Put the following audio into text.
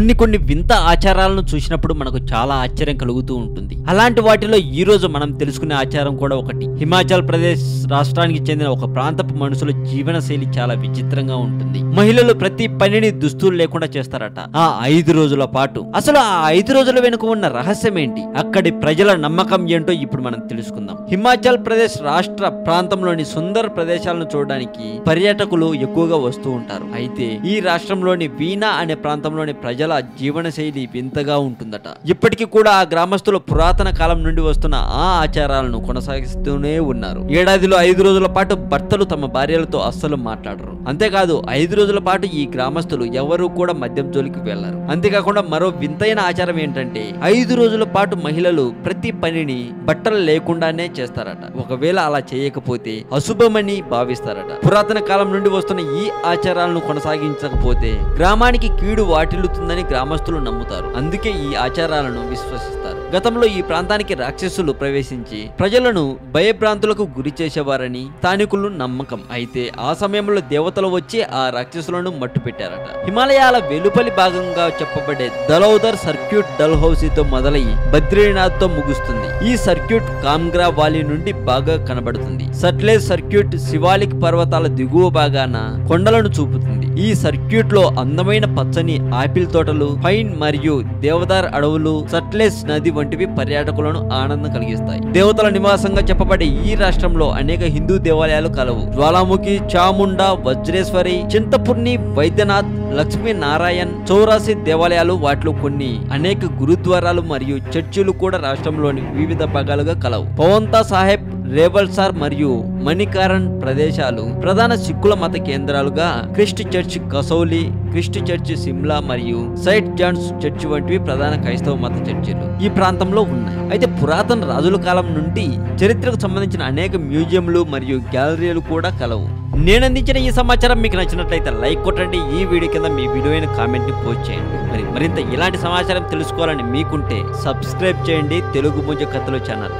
కొన్ని కొన్ని వింత ఆచారాలను చూసినప్పుడు మనకు చాలా ఆశ్చర్యం కలుగుతూ ఉంటుంది. అలాంటి వాటిలో ఈ రోజు మనం తెలుసుకునే ఆచారం కూడా ఒకటి. హిమాచల్ ప్రదేశ్ రాష్ట్రానికి చెందిన ఒక ప్రాంతపు మనుషుల జీవన శైలి చాలా విచిత్రంగా ఉంటుంది. మహిళలు ప్రతి పనిని దుస్తులు లేకుండా చేస్తారట. ఆ ఐదు రోజుల పాటు. అసలు ఆ ఐదు రోజుల వెనుక ఉన్న రహస్యం ఏంటి? అక్కడి ప్రజల నమ్మకం ఏంటో ఇప్పుడు మనం తెలుసుకుందాం. హిమాచల్ ప్రదేశ్ రాష్ట్ర ప్రాంతంలోని సుందర ప్రదేశాలను చూడడానికి పర్యాటకులు ఎక్కువగా వస్తూ ఉంటారు. అయితే ఈ రాష్ట్రంలోని వీణా అనే ప్రాంతంలోని ప్రజల జీవన శైలి వింతగా ఉంటుందట. ఇప్పటికీ కూడా ఆ గ్రామస్తులు పురాతన కాలం నుండి వస్తున్న ఆ ఆచారాలను కొనసాగిస్తూనే ఉన్నారు. ఏడాదిలో ఐదు రోజుల పాటు భర్తలు తమ భార్యలతో అస్సలు మాట్లాడరు. అంతేకాదు ఐదు రోజుల పాటు ఈ గ్రామస్తులు ఎవరూ కూడా మద్యం జోలికి వెళ్ళరు అంతేకాకుండా మరో వింతైన ఆచారం ఏంటంటే ఐదు రోజుల పాటు మహిళలు ప్రతి పనిని బట్టలు లేకుండానే చేస్తారట. ఒకవేళ అలా చేయకపోతే అశుభమని భావిస్తారట. పురాతన కాలం నుండి వస్తున్న ఈ ఆచారాలను కొనసాగించకపోతే గ్రామానికి కీడు వాటిల్లుతుందని గ్రామస్తులు నమ్ముతారు. అందుకే ఈ ఆచారాలను విశ్వసిస్తారు. గతంలో ఈ ప్రాంతానికి రాక్షసులు ప్రవేశించి ప్రజలను భయభ్రాంతులకు గురి చేసేవారని స్థానికులు నమ్మకం. అయితే ఆ సమయంలో దేవతలు వచ్చి ఆ రాక్షసులను మట్టు పెట్టారట హిమాలయాల వెలుపలి భాగంగా చెప్పబడే దలౌదర్ సర్క్యూట్ డల్హౌసీతో మొదలై బద్రీనాథ్తో ముగుస్తుంది. ఈ సర్క్యూట్ కామ్గ్రా వాలీ నుండి బాగా కనబడుతుంది. సట్లేజ్ సర్క్యూట్ శివాలిక్ పర్వతాల దిగువ భాగాన కొండలను చూపుతుంది. ఈ సర్క్యూట్లో అందమైన పచ్చని ఆపిల్ తోటలు పైన్ మరియు దేవదార్ అడవులు సట్లెస్ నది వంటివి పర్యాటకులను ఆనందం కలిగిస్తాయి. దేవతల నివాసంగా చెప్పబడే ఈ రాష్ట్రంలో అనేక హిందూ దేవాలయాలు కలవు. జ్వాలాముఖి చాముండా వజ్రేశ్వరి చింతపుర్ణి వైద్యనాథ్ లక్ష్మీ నారాయణ్ చౌరాసి దేవాలయాలు వాటిలో కొన్ని. అనేక గురుద్వారాలు మరియు చర్చిలు కూడా రాష్ట్రంలోని వివిధ భాగాలుగా కలవు. పవంతా సాహెబ్ రేబల్సార్ మరియు మణికారన్ ప్రదేశాలు ప్రధాన సిక్కుల మత కేంద్రాలుగా Christ Church Kasauli Christ Church Shimla మరియు సైట్ జాన్స్ చర్చ్ వంటివి ప్రధాన క్రైస్తవ మత చర్చిలు ఈ ప్రాంతంలో ఉన్నాయి. అయితే పురాతన రాజుల కాలం నుండి చరిత్రకు సంబంధించిన అనేక మ్యూజియంలు మరియు గ్యాలరీలు కూడా కలవు. నేను అందించిన ఈ సమాచారం మీకు నచ్చినట్లయితే లైక్ కొట్టండి. ఈ వీడియో కింద మీ విలువైన కామెంట్ని పోస్ట్ చేయండి. మరి మరింత ఇలాంటి సమాచారం తెలుసుకోవాలని మీకుంటే సబ్స్క్రైబ్ చేయండి. తెలుగు ముజ కథలు ఛానల్.